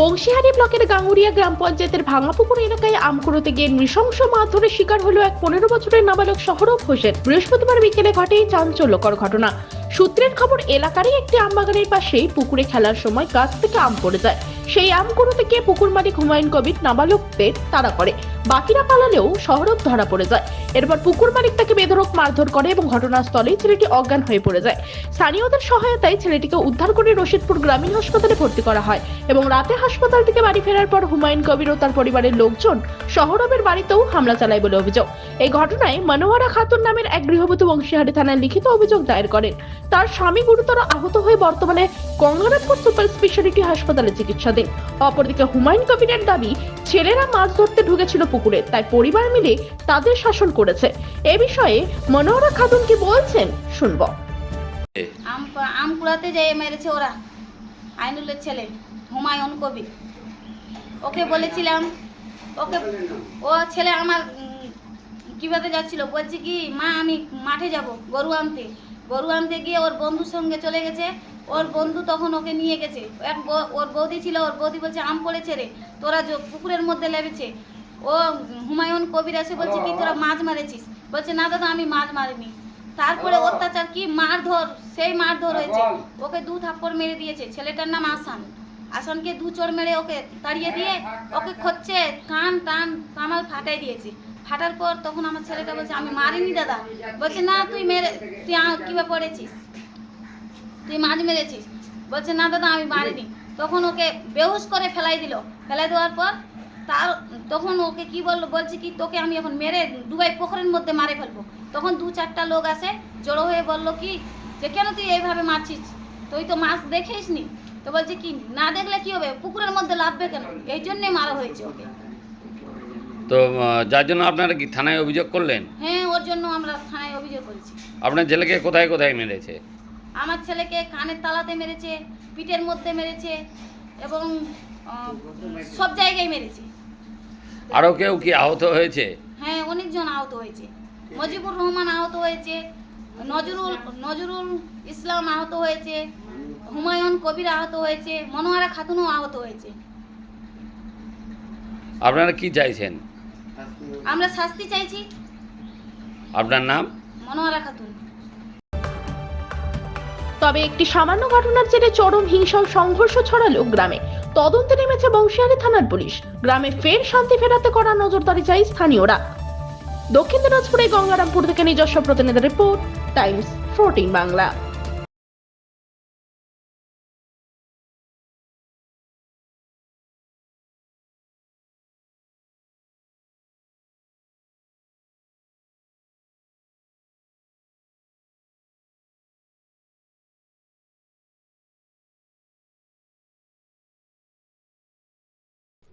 বংশীহারি ব্লকের গাঙ্গুরিয়া গ্রাম পঞ্চায়েতের ভাঙা পুকুর এলাকায় আম গিয়ে নৃশংস মারধরের শিকার হলো এক পনেরো বছরের নাবালক শহরব হোসেন। বৃহস্পতিবার বিকেলে ঘটে চাঞ্চল্যকর ঘটনা। সূত্রের খবর, এলাকারই একটি আমবাগানের পাশেই পুকুরে খেলার সময় গাছ থেকে আম পড়ে যায়। সেই আম কুড়োতে গিয়ে পুকুর মালিক হুমায়ুন কবির নাবালকদের তাড়া করে। বাকিরা পালালেও সহরব ধরা পড়ে যায়। এরপর পুকুর মালিক তাকে বেধরক মারধর করে এবং ঘটনাস্থলেই ছেলেটি অজ্ঞান হয়ে পড়ে যায়। স্থানীয়দের সহায়তায় ছেলেটিকে উদ্ধার করে রশিদপুর গ্রামীণ হাসপাতালে ভর্তি করা হয় এবং রাতে হাসপাতাল থেকে বাড়ি ফেরার পর হুমায়ুন কবির ও তার পরিবারের লোকজন শহরবের বাড়িতেও হামলা চালায় বলে অভিযোগ। এই ঘটনায় মনোয়ারা খাতুন নামের এক গৃহবধূ বংশীহারি থানায় লিখিত অভিযোগ দায়ের করেন। তার স্বামী গুরুতর আহত হয়ে বর্তমানে গঙ্গারামপুর সুপার স্পেশালিটি হাসপাতালে চিকিৎসাধীন অপরদিকে হুমায়ুন কবিরের দাবি, ছেলেরা মাছ ধরতে ঢুকেছিল পুকুরে, তাই পরিবার মিলে তাদের শাসন করেছে। এ বিষয়ে মনোয়ারা খাতুন কি বলছেন, শুনব। আম কুড়াতে যেয়ে মেরেছে ওরা, আইনুলের ছেলে, হুমায়ুন কবি ওকে বলেছিলাম, ওকে, ও ছেলে আমার কীভাবে যাচ্ছিল? বলছে কি, মা, আমি মাঠে যাব, গরু আনতে। গরু আনতে গিয়ে ওর বন্ধুর সঙ্গে চলে গেছে। ওর বন্ধু তখন ওকে নিয়ে গেছে। এক ওর বৌদি ছিল ওর বৌদি বলছে আম পড়েছে রে তোরা পুকুরের মধ্যে লেবেছে ও হুমায়ুন কবির এসে বলছে কি তোরা মাছ মারেছিস? বলছে না দাদা আমি মাছ মারিনি। তারপরে অত্যাচার কি মারধর সেই মারধর হয়েছে। ওকে দু থাপ্পড় মেরে দিয়েছে। ছেলেটার নাম আসান। আসানকে দু চোর মেরে ওকে তাড়িয়ে দিয়ে ওকে খচ্ছে কান টান কামাল ফাটাই দিয়েছে। ফাটার পর তখন আমার ছেলেটা বলছে আমি মারিনি দাদা। বলছে না তুই মেরে তুই কীভাবে পড়েছিস? তুই মাছ মেরেছিস। বলছে না দাদা আমি মারিনি। তখন ওকে বেহুশ করে ফেলাই দিল। ফেলাই দেওয়ার পর তার তখন ওকে কি বলল বলছে কি তোকে আমি এখন মেরে ডুবাই পুকুরের মধ্যে মারে ফেলব। তখন দু চারটা লোক আসে জড়ো হয়ে বলল কি যে কেন তুই এইভাবে মারছিস? তুই তো মাছ দেখিস নি তো বলছে কি না দেখলে কি হবে? পুকুরের মধ্যে লাভবে কেন? এই জন্যে মারা হয়েছে ওকে। তো যার জন্য আপনারা কি থানায় অভিযোগ করলেন? হ্যাঁ ওর জন্য আমরা থানায় অভিযোগ করেছি। আপনার ছেলেকে কোথায় কোথায় মেরেছে? আমার ছেলেকে কানের তালাতে মেরেছে পিঠের মধ্যে মেরেছে এবং সব জায়গায় মেরেছে। আরও কেউ কি আহত হয়েছে? হ্যাঁ অনেকজন আহত হয়েছে। মজিবুর রহমান আহত হয়েছে নজরুল নজরুল ইসলাম আহত হয়েছে হুমায়ুন কবির আহত হয়েছে মনোয়ারা খাতুনও আহত হয়েছে। আপনারা কি চাইছেন? আমরা শাস্তি চাইছি। আপনার নাম? মনোয়ারা খাতুন। তবে একটি সামান্য ঘটনার জেরে চরম হিংসা ও সংঘর্ষ ছড়ালো গ্রামে। তদন্তে নেমেছে বংশিয়ারি থানার পুলিশ। গ্রামে ফের শান্তি ফেরাতে করা নজরদারি চাই স্থানীয়রা। দক্ষিণ দিনাজপুরে গঙ্গারামপুর থেকে নিজস্ব প্রতিনিধি রিপোর্ট, টাইমস ফোরটিন বাংলা।